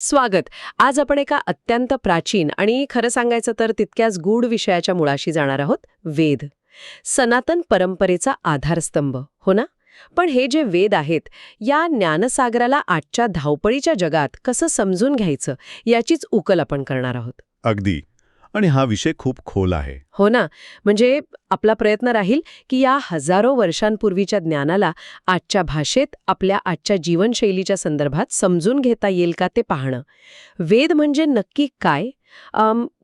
स्वागत. आज आपण एका अत्यंत प्राचीन आणि खरं सांगायचं तर तितक्याच गूढ विषयाच्या मुळाशी जाणार आहोत वेद. सनातन परंपरेचा आधारस्तंभ हो ना? पण हे जे वेद आहेत या ज्ञानसागराला आजच्या धावपळीच्या जगात कसं समजून घ्यायचं याचीच उकल आपण करणार आहोत. अगदी. आणि हा विषय खूप खोल आहे. हो ना. म्हणजे आपला प्रयत्न राहील की या हजारो वर्षांपूर्वीच्या ज्ञानाला आजच्या भाषेत आपल्या आजच्या जीवनशैलीच्या संदर्भात समजून घेता येईल का ते पाहणं. वेद म्हणजे नक्की काय?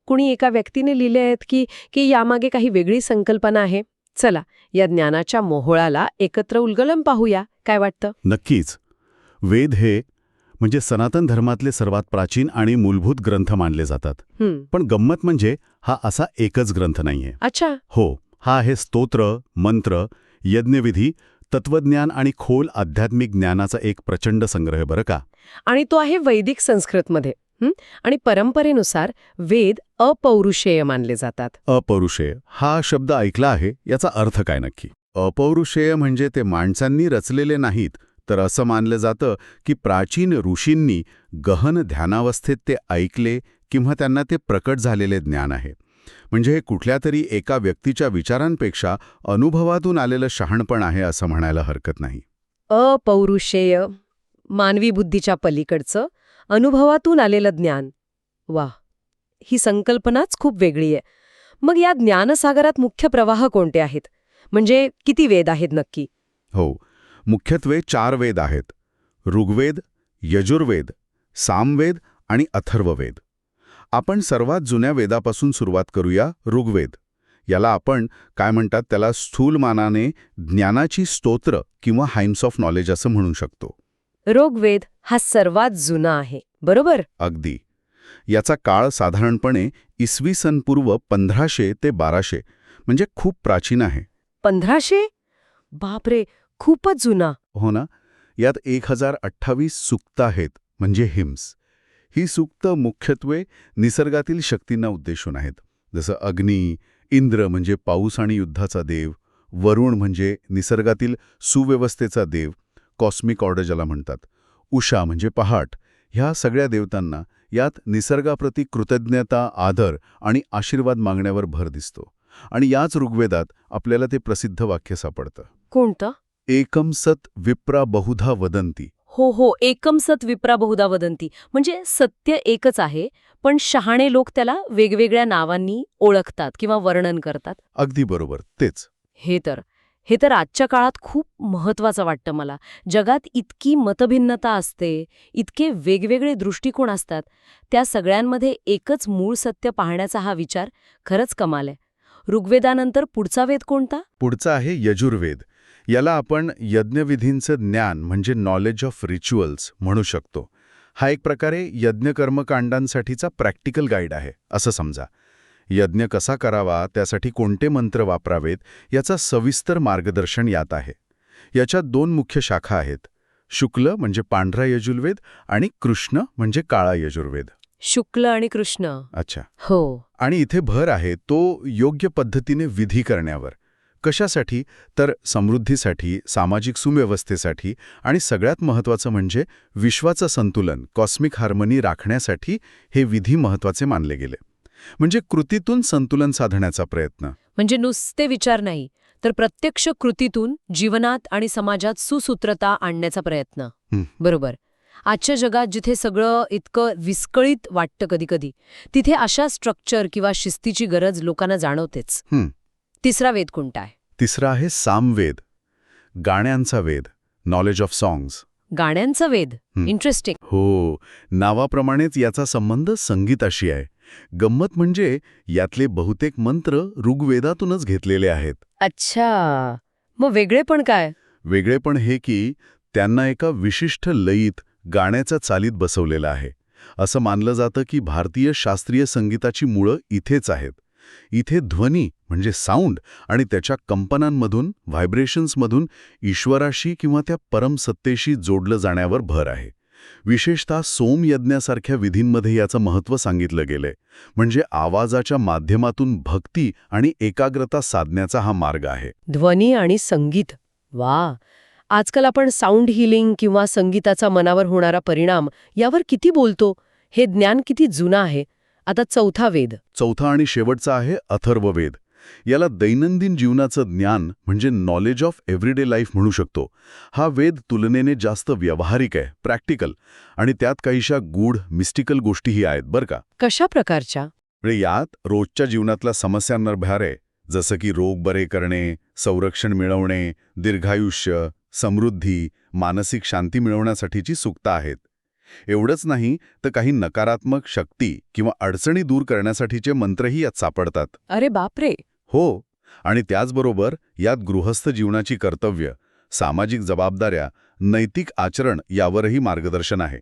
कुणी एका व्यक्तीने लिहिले आहेत की की यामागे काही वेगळी संकल्पना आहे? चला या ज्ञानाच्या मोहोळाला एकत्र उलगलम पाहूया. काय वाटतं? नक्कीच. वेद हे म्हणजे सनातन धर्मातले सर्वात प्राचीन आणि मूलभूत ग्रंथ मानले जातात. पण गंमत म्हणजे हा असा एकच ग्रंथ नाहीये. अच्छा. हो हा आहे स्तोत्र मंत्र यज्ञविधी तत्वज्ञान आणि खोल आध्यात्मिक ज्ञानाचा एक प्रचंड संग्रह बरं का? आणि तो आहे वैदिक संस्कृतमध्ये? आणि परंपरेनुसार वेद अपौरुषेय मानले जातात. अपौरुषेय. हा शब्द ऐकला आहे याचा अर्थ काय नक्की? अपौरुषेय म्हणजे ते माणसांनी रचलेले नाहीत तर असं मानलं जातं की प्राचीन ऋषींनी गहन ध्यानावस्थेत ते ऐकले किंवा त्यांना ते प्रकट झालेले ज्ञान आहे. म्हणजे हे कुठल्या तरी एका व्यक्तीच्या विचारांपेक्षा अनुभवातून आलेलं शहाणपण आहे असं म्हणायला हरकत नाही. अपौरुषेय मानवी बुद्धीच्या पलीकडचं अनुभवातून आलेलं ज्ञान. वा ही संकल्पनाच खूप वेगळी आहे. मग या ज्ञानसागरात मुख्य प्रवाह कोणते आहेत? म्हणजे किती वेद आहेत नक्की? हो. मुख्यत्वे चार वेद आहेत. ऋग्वेद यजुर्वेद सामवेद आणि अथर्ववेद. आपण सर्वात जुन्या वेदापासून सुरुवात करूया ऋग्वेद. याला आपण काय म्हणतात त्याला स्थूल मानाने ज्ञानाची स्तोत्र किंवा हाइम्स ऑफ नॉलेज असं म्हणू शकतो. ऋग्वेद हा सर्वात जुना आहे बरोबर? अगदी. याचा काळ साधारणपणे इसवी सन पूर्व पंधराशे ते बाराशे म्हणजे खूप प्राचीन आहे. पंधराशे? बापरे! खूपच जुना. हो ना? यात एक हजार अठ्ठावीस सुक्त आहेत म्हणजे हिम्स. ही सुक्त मुख्यत्वे निसर्गातील शक्तींना उद्देशून आहेत. जसं अग्नी इंद्र म्हणजे पाऊस आणि युद्धाचा देव वरुण म्हणजे निसर्गातील सुव्यवस्थेचा देव कॉस्मिक ऑर्डर ज्याला म्हणतात. उषा म्हणजे पहाट. ह्या सगळ्या देवतांना यात निसर्गाप्रती कृतज्ञता आदर आणि आशीर्वाद मागण्यावर भर दिसतो. आणि याच ऋग्वेदात आपल्याला ते प्रसिद्ध वाक्य सापडतं. कोणतं? एकम सत विप्रा बहुधा वदंती हो हो एकम सत विप्रा बहुधा वदंती म्हणजे सत्य एकच आहे पण शहाणे लोक त्याला वेगवेगळ्या नावांनी ओळखतात किंवा वर्णन करतात. अगदी बरोबर तेच. हे तर हे तर आजच्या काळात खूप महत्वाचं वाटतं मला. जगात इतकी मतभिन्नता असते इतके वेगवेगळे दृष्टिकोन असतात त्या सगळ्यांमध्ये एकच मूळ सत्य पाहण्याचा हा विचार खरंच कमाल आहे. ऋग्वेदानंतर पुढचा वेद कोणता? पुढचा आहे यजुर्वेद. याला आपण यज्ञविधींचं ज्ञान म्हणजे नॉलेज ऑफ रिच्युअल्स म्हणू शकतो. हा एक प्रकारे यज्ञकर्मकांडांसाठीचा प्रॅक्टिकल गाईड आहे असं समजा. यज्ञ कसा करावा त्यासाठी कोणते मंत्र वापरावेत याचा सविस्तर मार्गदर्शन यात आहे. याच्यात दोन मुख्य शाखा आहेत. शुक्ल म्हणजे पांढरा यजुर्वेद आणि कृष्ण म्हणजे काळा यजुर्वेद. शुक्ल आणि कृष्ण. अच्छा. हो. आणि इथे भर आहे तो योग्य पद्धतीने विधी करण्यावर. कशासाठी? तर समृद्धीसाठी सामाजिक सुव्यवस्थेसाठी आणि सगळ्यात महत्त्वाचं म्हणजे विश्वाचं संतुलन कॉस्मिक हार्मनी राखण्यासाठी हे विधी महत्त्वाचे मानले गेले. म्हणजे कृतीतून संतुलन साधण्याचा प्रयत्न. म्हणजे नुसते विचार नाही तर प्रत्यक्ष कृतीतून जीवनात आणि समाजात सुसूत्रता आणण्याचा प्रयत्न. बरोबर. आजच्या जगात जिथे सगळं इतकं विस्कळीत वाटतं कधीकधी तिथे अशा स्ट्रक्चर किंवा शिस्तीची गरज लोकांना जाणवतेच. तिसरा वेद कोणता आहे? तिसरा आहे सामवेद गाण्यांचा वेद. नॉलेज ऑफ सॉंग्स गाण्यांचा वेद. इंटरेस्टिंग हो. नावाप्रमाणेच याचा संबंध संगीताशी आहे. गंमत म्हणजे यातले बहुतेक मंत्र ऋग्वेदातूनच घेतलेले आहेत. अच्छा. मग वेगळे पण काय? वेगळेपण हे की त्यांना एका विशिष्ट लयीत गाण्याच्या चालीत बसवलेलं आहे. असं मानलं जातं की भारतीय शास्त्रीय संगीताची मुळं इथेच आहेत. इथे ध्वनी म्हणजे साऊंड आणि त्याच्या कंपनांमधून व्हायब्रेशन्समधून ईश्वराशी किंवा त्या परमसत्तेशी जोडलं जाण्यावर भर आहे. विशेषतः सोमयज्ञासारख्या विधींमध्ये याचं महत्त्व सांगितलं गेलंय. म्हणजे आवाजाच्या माध्यमातून भक्ती आणि एकाग्रता साधण्याचा हा मार्ग आहे. ध्वनी आणि संगीत. वा! आजकाल आपण साऊंड हिलिंग किंवा संगीताचा मनावर होणारा परिणाम यावर किती बोलतो? हे ज्ञान किती जुनं आहे? आता चौथा वेद. चौथा आणि शेवटचा आहे अथर्ववेद. याला दैनंदिन जीवनाचं ज्ञान म्हणजे नॉलेज ऑफ एव्हरीडे लाईफ म्हणू शकतो. हा वेद तुलनेने जास्त व्यावहारिक आहे प्रॅक्टिकल आणि त्यात काहीशा गूढ मिस्टिकल गोष्टीही आहेत बरं का? कशा प्रकारच्या? म्हणजे यात रोजच्या जीवनातल्या समस्यांवर भर आहे. जसं की रोग बरे करणे संरक्षण मिळवणे दीर्घायुष्य समृद्धी मानसिक शांती मिळवण्यासाठीची सुक्ता आहेत. एवढंच नाही तर काही नकारात्मक शक्ती किंवा अडचणी दूर करण्यासाठीचे मंत्रही यात सापडतात. अरे बापरे! हो आणि त्याचबरोबर यात गृहस्थ जीवनाची कर्तव्य सामाजिक जबाबदाऱ्या नैतिक आचरण यावरही मार्गदर्शन आहे.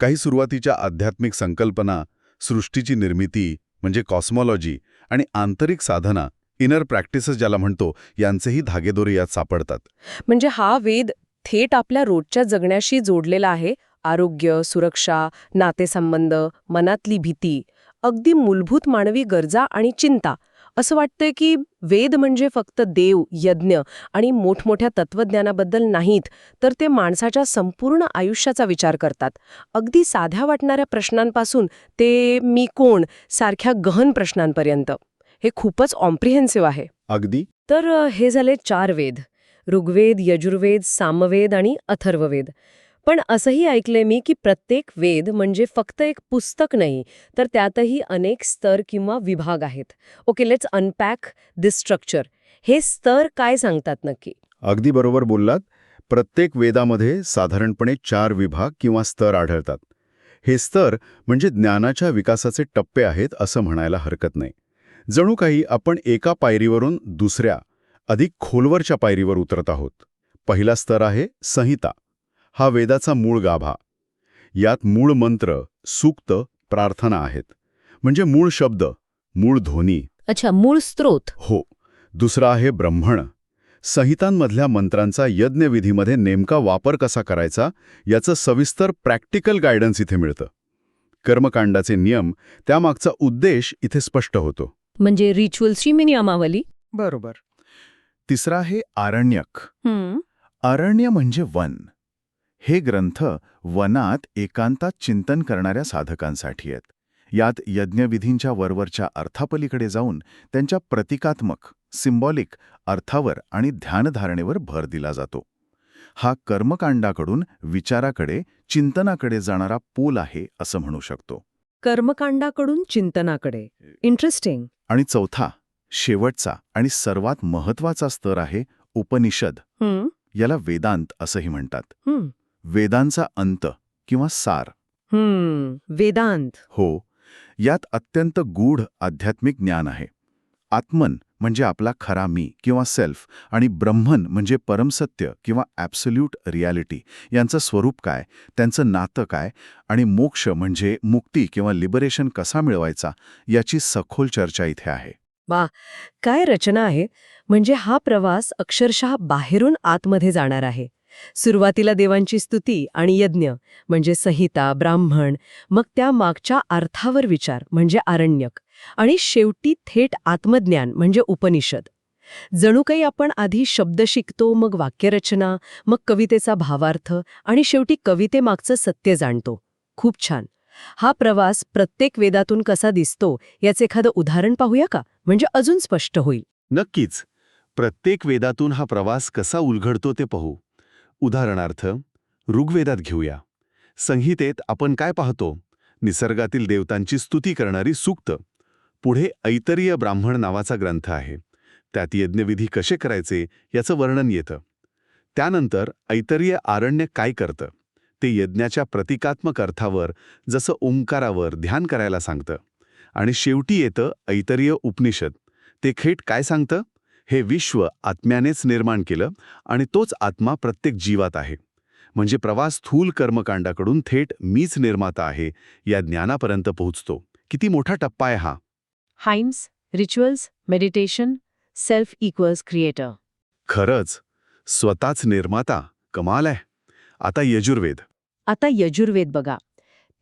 काही सुरुवातीच्या आध्यात्मिक संकल्पना सृष्टीची निर्मिती म्हणजे कॉस्मॉलॉजी आणि आंतरिक साधना इनर प्रॅक्टिसेस ज्याला म्हणतो यांचेही धागेदोरे यात सापडतात. म्हणजे हा वेद थेट आपल्या रोजच्या जगण्याशी जोडलेला आहे आरोग्य सुरक्षा नातेसंबंध मनातली भीती अगदी मूलभूत मानवी गरजा आणि चिंता. असं वाटतंय की वेद म्हणजे फक्त देव यज्ञ आणि मोठमोठ्या तत्वज्ञानाबद्दल नाहीत तर ते माणसाच्या संपूर्ण आयुष्याचा विचार करतात. अगदी साध्या वाटणाऱ्या प्रश्नांपासून ते मी कोण सारख्या गहन प्रश्नांपर्यंत. हे खूपच ऑम्प्रिहेन्सिव्ह आहे. अगदी. तर हे झाले चार वेद. ऋग्वेद यजुर्वेद सामवेद आणि अथर्ववेद. पण असंही ऐकलंय मी की प्रत्येक वेद म्हणजे फक्त एक पुस्तक नाही तर त्यातही अनेक स्तर किंवा विभाग आहेत. Okay let's unpack this structure हे स्तर काय सांगतात नक्की? अगदी बरोबर बोललात. प्रत्येक वेदामध्ये साधारणपणे चार विभाग किंवा स्तर आढळतात. हे स्तर म्हणजे ज्ञानाच्या विकासाचे टप्पे आहेत असं म्हणायला हरकत नाही. जणू काही आपण एका पायरीवरून दुसऱ्या अधिक खोलवरच्या पायरीवर उतरत आहोत. पहिला स्तर आहे संहिता. हा वेदाचा मूळ गाभा. यात मूळ मंत्र सूक्त प्रार्थना आहेत. म्हणजे मूळ शब्द मूळ ध्वनी. अच्छा मूळ स्त्रोत. हो. दुसरा आहे ब्रह्मण. संहितांमधल्या मंत्रांचा यज्ञविधीमध्ये नेमका वापर कसा करायचा याचं सविस्तर प्रॅक्टिकल गायडन्स इथे मिळतं. कर्मकांडाचे नियम त्यामागचा उद्देश इथे स्पष्ट होतो. म्हणजे रिच्युअल्सची मी नियमावली? बरोबर. तिसरा आहे आरण्यक. अरण्य म्हणजे वन. हे ग्रंथ वनात एकांतात चिंतन करणाऱ्या साधकांसाठी आहेत. यात यज्ञविधींच्या वरवरच्या अर्थापलीकडे जाऊन त्यांच्या प्रतिकात्मक सिम्बॉलिक अर्थावर आणि ध्यानधारणेवर भर दिला जातो. हा कर्मकांडाकडून विचाराकडे चिंतनाकडे जाणारा पूल आहे असं म्हणू शकतो. कर्मकांडाकडून चिंतनाकडे. इंटरेस्टिंग आणि चौथा शेवटचा आणि सर्वात महत्त्वाचा स्तर आहे उपनिषद. याला वेदांत असंही म्हणतात. वेदांचा अंत किंवा सार. हम्म वेदांत. हो यात अत्यंत गूढ आध्यात्मिक ज्ञान आहे. आत्मन म्हणजे आपला खरा मी किंवा सेल्फ आणि ब्रह्मन म्हणजे परमसत्य किंवा ॲब्सोल्यूट रियालिटी. यांचं स्वरूप काय त्यांचं नातं काय आणि मोक्ष म्हणजे मुक्ती किंवा लिबरेशन कसा मिळवायचा याची सखोल चर्चा इथे आहे. काय रचना आहे? म्हणजे हा प्रवास अक्षरशः बाहेरून आतमध्ये जाणार आहे. सुरुवातीला देवांची स्तुती आणि यज्ञ म्हणजे संहिता ब्राह्मण मग त्या मागच्या अर्थावर विचार म्हणजे आरण्यक आणि शेवटी थेट आत्मज्ञान म्हणजे उपनिषद. जणू काही आपण आधी शब्द शिकतो मग वाक्यरचना मग कवितेचा भावार्थ आणि शेवटी कवितेमागचं सत्य जाणतो. खूप छान. हा प्रवास प्रत्येक वेदातून कसा दिसतो याचं एखादं उदाहरण पाहूया का? म्हणजे अजून स्पष्ट होईल. नक्कीच. प्रत्येक वेदातून हा प्रवास कसा उलघडतो ते पाहू. उदाहरणार्थ ऋग्वेदात घेऊया. संहितेत आपण काय पाहतो? निसर्गातील देवतांची स्तुती करणारी सूक्त. पुढे ऐतरीय ब्राह्मण नावाचा ग्रंथ आहे. त्यात यज्ञविधी कसे करायचे याचं वर्णन येतं. त्यानंतर ऐतरीय आरण्य काय करतं? ते यज्ञाच्या प्रतिकात्मक अर्थावर जसं ओंकारावर ध्यान करायला सांगतं. आणि शेवटी येतं ऐतरीय उपनिषद. ते खेट काय सांगतं? हे विश्व आत्म्यानेच निर्माण केलं आणि तोच आत्मा प्रत्येक जीवात आहे. म्हणजे प्रवास थूल कर्मकांडाकडून थेट मीच निर्माता आहे या ज्ञानापर्यंत पोहोचतो. किती मोठा टप्पा आहे हा. Hymns rituals meditation self equals creator. खरंच स्वतःच निर्माता कमाल आहे. आता यजुर्वेद. आता यजुर्वेद बघा.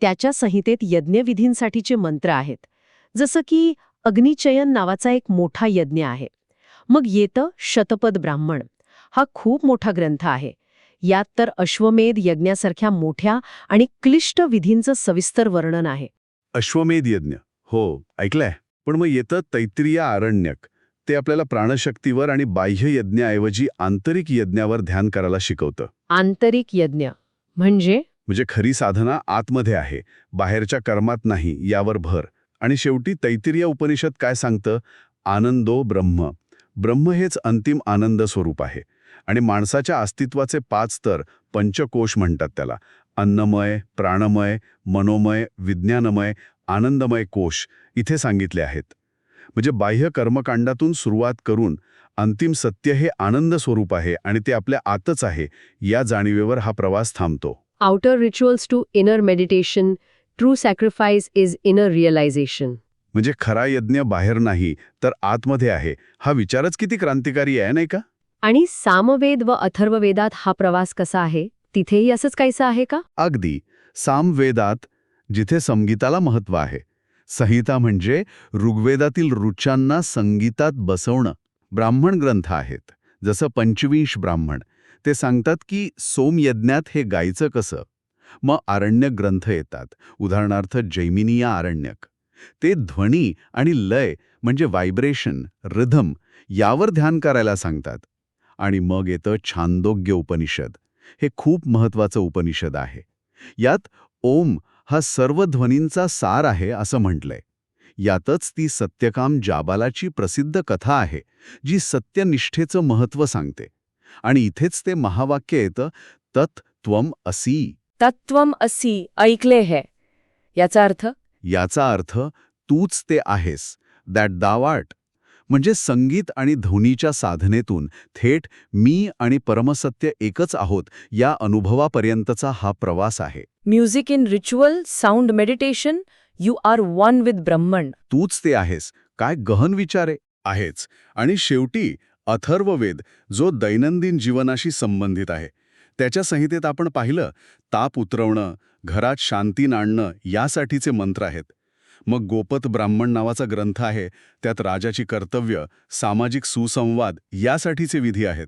त्याच्या संहितेत यज्ञविधींसाठीचे मंत्र आहेत. जसं की अग्निचयन नावाचा एक मोठा यज्ञ आहे. मग येतं शतपद ब्राह्मण. हा खूप मोठा ग्रंथ आहे. यात तर अश्वमेध यज्ञासारख्या मोठ्या आणि क्लिष्ट विधींचं सविस्तर वर्णन आहे. अश्वमेध यज्ञ. हो ऐकलंय. पण मग येतं तैत्रिय आरण्यक. ते आपल्याला प्राणशक्तीवर आणि बाह्य यज्ञाऐवजी आंतरिक यज्ञावर ध्यान करायला शिकवतं. आंतरिक यज्ञ. म्हणजे? म्हणजे खरी साधना आतमध्ये आहे. बाहेरच्या कर्मात नाही यावर भर. आणि शेवटी तैत्तिरीय उपनिषद काय सांगतं? आनंदो ब्रह्म. ब्रह्म हेच अंतिम आनंद स्वरूप आहे. आणि माणसाच्या अस्तित्वाचे पाच स्तर पंचकोश म्हणतात त्याला. अन्नमय प्राणमय मनोमय विज्ञानमय आनंदमय कोश इथे सांगितले आहेत. म्हणजे बाह्य कर्मकांडातून सुरुवात करून अंतिम सत्य हे आनंद स्वरूप आहे आणि ते आपल्या आतच आहे या जाणीवेवर हा प्रवास थांबतो. Outer rituals to inner meditation true sacrifice is inner realisation म्हणजे खरा यज्ञ बाहेर नाही तर आतमध्ये आहे. हा विचारच किती क्रांतिकारी आहे नाही का? आणि सामवेद व अथर्ववेदात हा प्रवास कसा आहे? तिथेही असंच काहीसं आहे का? अगदी. सामवेदात जिथे संगीताला महत्त्व आहे. संहिता म्हणजे ऋग्वेदातील ऋचांना संगीतात बसवणं. ब्राह्मण ग्रंथ आहेत. जसं पंचविंश ब्राह्मण. ते सांगतात की सोमयज्ञात हे गायचं कसं? मग आरण्य ग्रंथ येतात. उदाहरणार्थ जैमिनीय आरण्यक. ते ध्वनी आणि लय म्हणजे व्हायब्रेशन रिधम यावर ध्यान करायला सांगतात. आणि मग येतं छांदोग्य उपनिषद. हे खूप महत्वाचं उपनिषद आहे. यात ओम हा सर्व ध्वनींचा सार आहे असं म्हटलंय. यातच ती सत्यकाम जाबालाची प्रसिद्ध कथा आहे जी सत्यनिष्ठेचं महत्त्व सांगते. आणि इथेच ते महावाक्य येतं तत्त्वम असी. तत्त्वम असी ऐकले है. याचा अर्थ याचा अर्थ तूच ते आहेस दॅट दाव आर्ट म्हणजे संगीत आणि ध्वनीच्या साधनेतून थेट मी आणि परमसत्य एकच आहोत या अनुभवापर्यंतचा हा प्रवास आहे. Music in ritual, sound meditation, you are one with Brahman. तूच ते आहेस काय गहन विचारे आहेच. आणि शेवटी अथर्ववेद जो दैनंदिन जीवनाशी संबंधित आहे. त्याच्या संहितेत आपण पाहिलं ताप उतरवणं घरात शांती नाणणं यासाठीचे मंत्र आहेत. मग गोपत ब्राह्मण नावाचा ग्रंथ आहे त्यात राजाची कर्तव्य सामाजिक सुसंवाद यासाठीचे विधी आहेत.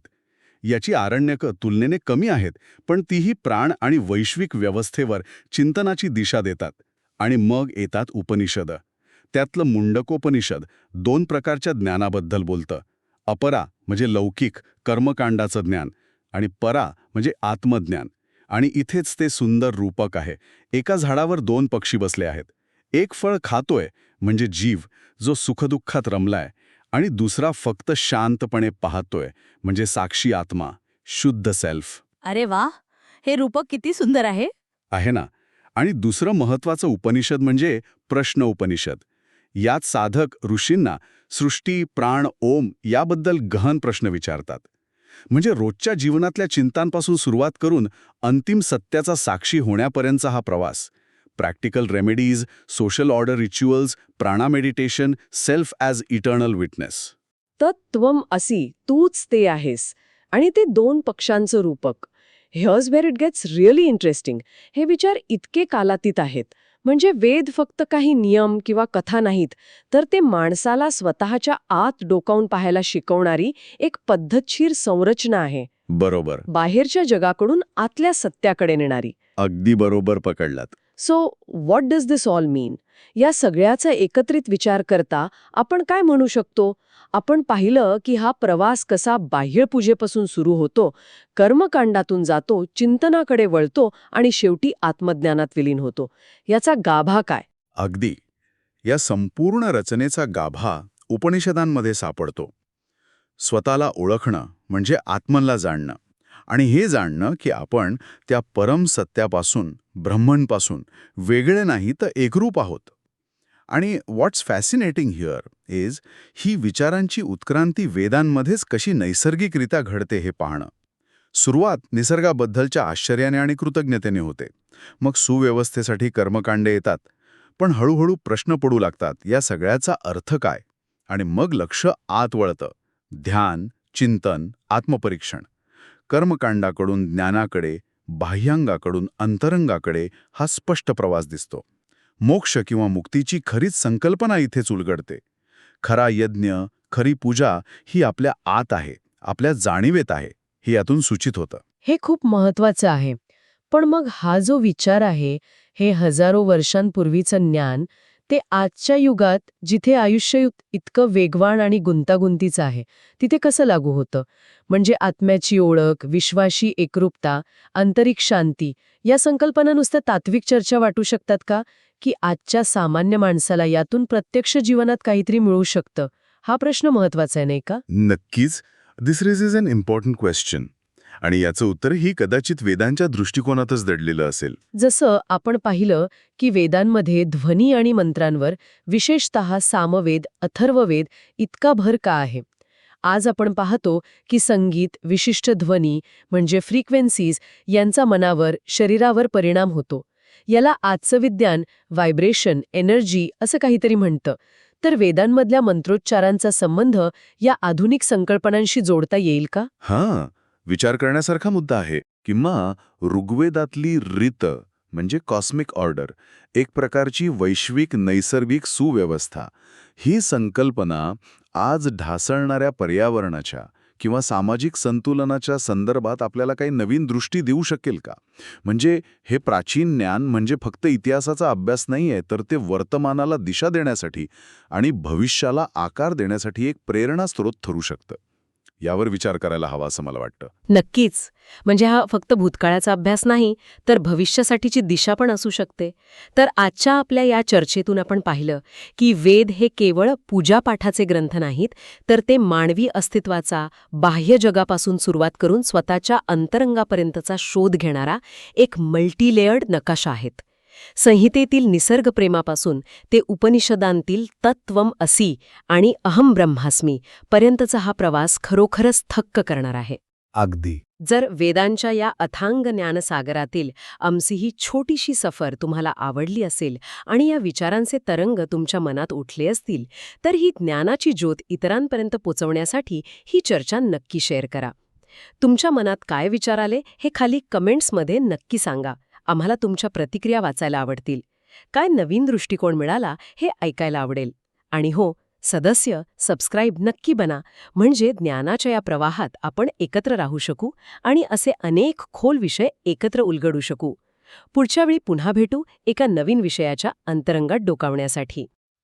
याची आरण्यकं तुलनेने कमी आहेत पण तीही प्राण आणि वैश्विक व्यवस्थेवर चिंतनाची दिशा देतात. आणि मग येतात उपनिषद. त्यातलं मुंडकोपनिषद दोन प्रकारच्या ज्ञानाबद्दल बोलतं. अपरा म्हणजे लौकिक कर्मकांडाचं ज्ञान. आणि परा म्हणजे आत्मज्ञान. आणि इथेच ते सुंदर रूपक आहे. एका झाडावर दोन पक्षी बसले आहेत. एक फळ खातोय म्हणजे जीव जो सुखदुःखात रमलाय. आणि दुसरा फक्त शांतपणे पाहतोय म्हणजे साक्षी आत्मा शुद्ध सेल्फ. अरे वा! हे रूपक किती सुंदर आहे. आहे ना? आणि दुसरं महत्वाचं उपनिषद म्हणजे प्रश्न उपनिषद. यात साधक ऋषींना सृष्टी प्राण ओम याबद्दल गहन प्रश्न विचारतात. म्हणजे रोजच्या जीवनातल्या चिंतांपासून सुरुवात करून अंतिम सत्याचा साक्षी होण्यापर्यंतचा हा प्रवास. Practical remedies social order rituals prana meditation self as eternal witness तत्वम असी तूच ते आहेस. आणि ते दोन पक्षांचं रूपक. Here's where it gets really interesting हे विचार इतके कालातीत आहेत. म्हणजे वेद फक्त काही नियम किंवा कथा नाहीत तर ते माणसाला स्वतःच्या आत डोकावून पाहायला शिकवणारी एक पद्धतशीर संरचना आहे. बरोबर. बाहेरच्या जगाकडून आतल्या सत्याकडे नेणारी. अगदी बरोबर पकडलात. So what does this all mean या सगळ्याचा एकत्रित विचार करता आपण काय म्हणू शकतो? आपण पाहिलं की हा प्रवास कसा बाह्यपूजेपासून सुरू होतो कर्मकांडातून जातो चिंतनाकडे वळतो आणि शेवटी आत्मज्ञानात विलीन होतो. याचा गाभा काय? अगदी. या संपूर्ण रचनेचा गाभा उपनिषदांमध्ये सापडतो. स्वतःला ओळखणं म्हणजे आत्मनला जाणणं. आणि हे जाणणं की आपण त्या परम सत्यापासून ब्रह्मणपासून वेगळे नाही तर एकरूप आहोत. आणि व्हॉट्स फॅसिनेटिंग हिअर इज ही विचारांची उत्क्रांती वेदांमध्येच कशी नैसर्गिकरित्या घडते हे पाहणं. सुरुवात निसर्गाबद्दलच्या आश्चर्याने आणि कृतज्ञतेने होते. मग सुव्यवस्थेसाठी कर्मकांडे येतात. पण हळूहळू प्रश्न पडू लागतात या सगळ्याचा अर्थ काय? आणि मग लक्ष आत वळतं. ध्यान चिंतन आत्मपरीक्षण. कर्मकांडाकडून ज्ञानाकडे बाह्यांगाकडून अंतरंगाकडे हा स्पष्ट प्रवास दिसतो. मोक्ष किंवा मुक्तीची खरीच संकल्पना इथेच उलगडते. खरा यज्ञ खरी पूजा ही आपल्या आत आहे आपल्या जाणीवेत आहे हे यातून सूचित होतं. हे खूप महत्वाचं आहे. पण मग हा जो विचार आहे हे हजारो वर्षांपूर्वीचं ज्ञान ते आजच्या युगात जिथे आयुष्य इतकं वेगवान आणि गुंतागुंतीचं आहे तिथे कसं लागू होतं? म्हणजे आत्म्याची ओळख विश्वाशी एकरूपता आंतरिक शांती या संकल्पना नुसत्या तात्विक चर्चा वाटू शकतात का? की आजच्या सामान्य माणसाला यातून प्रत्यक्ष जीवनात काहीतरी मिळू शकतं? हा प्रश्न महत्त्वाचा आहे नाही का? नक्कीच. This is an important question आणि याचं उत्तरही कदाचित वेदांच्या दृष्टिकोनातच दडलेलं असेल. जसं आपण पाहिलं की वेदांमध्ये ध्वनी आणि मंत्रांवर विशेषत सामवेद अथर्ववेद इतका भर का आहे? आज आपण पाहतो की संगीत विशिष्ट ध्वनी म्हणजे फ्रिक्वेन्सीज यांचा मनावर शरीरावर परिणाम होतो. याला आजचं विज्ञान व्हायब्रेशन एनर्जी असं काहीतरी म्हणतं. तर वेदांमधल्या मंत्रोच्चारांचा संबंध या आधुनिक संकल्पनांशी जोडता येईल का? हां. विचार करण्यासारखा मुद्दा आहे किंवा ऋग्वेदातली रीत म्हणजे कॉस्मिक ऑर्डर एक प्रकारची वैश्विक नैसर्गिक सुव्यवस्था ही संकल्पना आज ढासळणाऱ्या पर्यावरणाच्या किंवा सामाजिक संतुलनाच्या संदर्भात आपल्याला काही नवीन दृष्टी देऊ शकेल का? म्हणजे हे प्राचीन ज्ञान म्हणजे फक्त इतिहासाचा अभ्यास नाहीये तर ते वर्तमानाला दिशा देण्यासाठी आणि भविष्याला आकार देण्यासाठी एक प्रेरणास्रोत ठरू शकतं. यावर विचार करायला हवा असं मला वाटतं. नक्कीच. म्हणजे हा फक्त भूतकाळाचा अभ्यास नाही तर भविष्यासाठीची दिशा पण असू शकते. तर आजच्या आपल्या या चर्चेतून आपण पाहिलं की वेद हे केवळ पूजापाठाचे ग्रंथ नाहीत तर ते मानवी अस्तित्वाचा बाह्य जगापासून सुरुवात करून स्वतःच्या अंतरंगापर्यंतचा शोध घेणारा एक मल्टीलेयर्ड नकाशा आहेत. संहितेतील निसर्गप्रेमापासून ते उपनिषदांतील तत्वम असी आणि अहम ब्रह्मास्मी पर्यंतचा हा प्रवास खरोखरच थक्क करणार आहे. अगदी. जर वेदांच्या या अथांग ज्ञानसागरातील आमची ही छोटीशी सफर तुम्हाला आवडली असेल आणि या विचारांचे तरंग तुमच्या मनात उठले असतील तर ही ज्ञानाची ज्योत इतरांपर्यंत पोचवण्यासाठी ही चर्चा नक्की शेअर करा. तुमच्या मनात काय विचार आले हे खाली कमेंट्समध्ये नक्की सांगा. आम्हाला तुमच्या प्रतिक्रिया वाचायला आवडतील. काय नवीन दृष्टिकोन मिळाला हे ऐकायला आवडेल. आणि हो सदस्य सबस्क्राईब नक्की बना. म्हणजे ज्ञानाच्या या प्रवाहात आपण एकत्र राहू शकू आणि असे अनेक खोल विषय एकत्र उलगडू शकू. पुढच्या वेळी पुन्हा भेटू एका नवीन विषयाच्या अंतरंगात डोकावण्यासाठी.